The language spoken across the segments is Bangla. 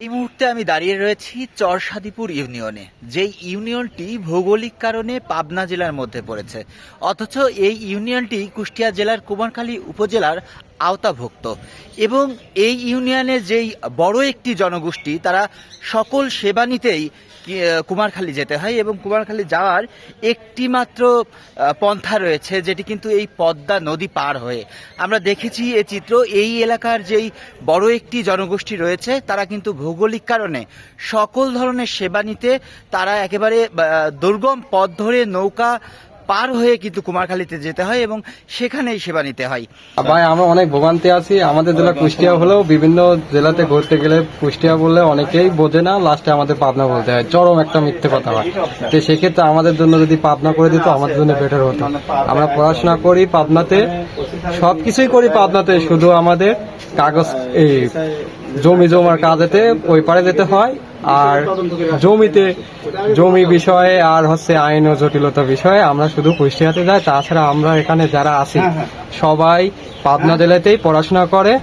এই মুহূর্তে আমি দাঁড়িয়ে রয়েছি চরসাদিপুর ইউনিয়নে। যেই ইউনিয়নটি ভৌগোলিক কারণে পাবনা জেলার মধ্যে পড়েছে। অথচ এই ইউনিয়নটি কুষ্টিয়া জেলার কুমারখালী উপজেলার আওতাভুক্ত। এবং এই ইউনিয়নে যেই বড় একটি জনগোষ্ঠী, তারা সকল সেবা নিতেই কুমারখালী যেতে হয় এবং কুমারখালী যাওয়ার একটি মাত্র পন্থা রয়েছে, যেটি কিন্তু এই পদ্মা নদী পার হয়ে। আমরা দেখেছি এই চিত্র, এই এলাকার যেই বড় একটি জনগোষ্ঠী রয়েছে, তারা কিন্তু ভৌগোলিক কারণে সকল ধরনের সেবা নিতে, তারা একেবারে দুর্গম পথ ধরে নৌকা পার হয়ে কিন্তু কুমারখালীতে যেতে হয় এবং সেখানেই সেবা নিতে হয়। ভাই, আমরা অনেক ভোগান্তি আছি। আমাদের জেলা কুষ্টিয়া হলেও বিভিন্ন জেলাতে ঘুরতে গেলে কুষ্টিয়া বললে অনেকেই বোঝে না, লাস্টে আমাদের পাবনা বলতে হয়। চরম একটা মিথ্যে কথা হয় তো সেক্ষেত্রে আমাদের জন্য যদি পাবনা করে দিত, আমাদের জন্য বেটার হতো। আমরা পড়াশোনা করি পাবনাতে সব কিছুই করি পাবনাতে, শুধু আমাদের কাগজ, এই জমি জমার কাজেতে ওই পারে যেতে হয়। আর জমিতে জমি বিষয়ে আর হচ্ছে আইন ও জটিলতা বিষয়ে আমরা শুধু কুষ্টিয়াতে যাই। তাছাড়া আমরা এখানে যারা আছি সবাই পাবনা জেলাতেই পড়াশোনা করে।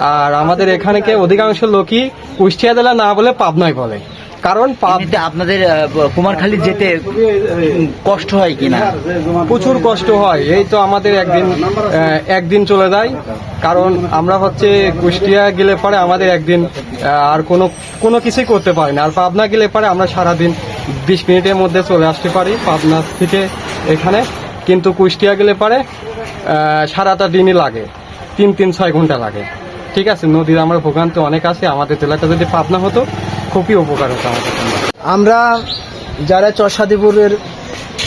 আর আমাদের এখানে অধিকাংশ লোকই কুষ্টিয়া জেলা না বলে পাবনায় বলে। কারণ আপনাদের কুমারখালী যেতে কষ্ট হয় কিনা প্রচুর কষ্ট হয় এই তো আমাদের একদিন একদিন চলে যায়। কারণ আমরা হচ্ছে কুষ্টিয়া গেলে পরে আমাদের একদিন আর কোনো কোনো কিছুই করতে পারি না। আর পাবনা গেলে পরে আমরা সারাদিন বিশ মিনিটের মধ্যে চলে আসতে পারি পাবনা থেকে এখানে। কিন্তু কুষ্টিয়া গেলে পরে সারাটা দিনই লাগে তিন তিন ছয় ঘণ্টা লাগে। ঠিক আছে নদীর আমরা ভোগান্ত অনেক আছে আমাদের জেলাটা যদি পাবনা হতো খুবই উপকার হতো আমাদের আমরা যারা চরসাদিপুরের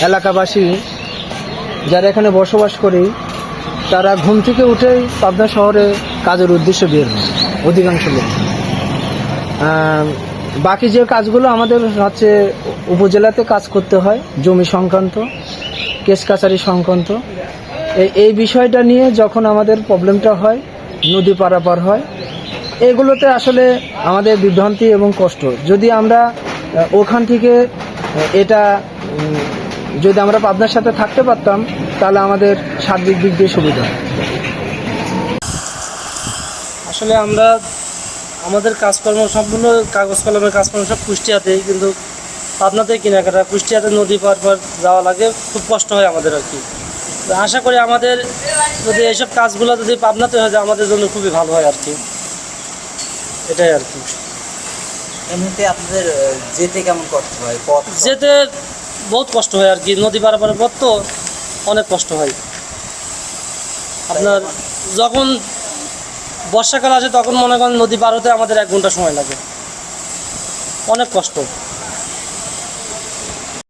এলাকাবাসী, যারা এখানে বসবাস করি, তারা ঘুম থেকে উঠেই পাবনা শহরে কাজের উদ্দেশ্যে বের হয়, অধিকাংশ লোক। বাকি যে কাজগুলো আমাদের হচ্ছে উপজেলাতে কাজ করতে হয়, জমি সংক্রান্ত, কেস কাছারি সংক্রান্ত এই বিষয়টা নিয়ে যখন আমাদের প্রবলেমটা হয়, নদী পারাপার হয় এগুলোতে আসলে আমাদের বিভ্রান্তি এবং কষ্ট। যদি আমরা ওখান থেকে এটা যদি আমরা পাবনার সাথে থাকতে পারতাম, তাহলে আমাদের সার্বিক দিক দিয়ে সুবিধা আসলে আমরা, আমাদের কাজকর্ম সম্পূর্ণ কাগজ কলমের কাজকর্ম সব কুষ্টিয়াতেই, কিন্তু পাবনাতেই কেনাকাটা, কুষ্টিয়াতে নদী পার পার যাওয়া লাগে, খুব কষ্ট হয় আমাদের আর কি। আশা করি আমাদের যদি এইসব কাজগুলো যদি পাবনাতে হয়ে যায়, আমাদের জন্য খুবই ভালো হয় আর কি। এটাই আর কি। এমনিতে আপনাদের যেতে কেমন কষ্ট হয়? পথ যেতে বহুত কষ্ট হয় আর কি। নদী পারাপারের পথ তো অনেক কষ্ট হয়। আপনার যখন বর্ষাকাল আসে তখন মনে করেন নদী পার হতে আমাদের এক ঘণ্টা সময় লাগে। অনেক কষ্ট।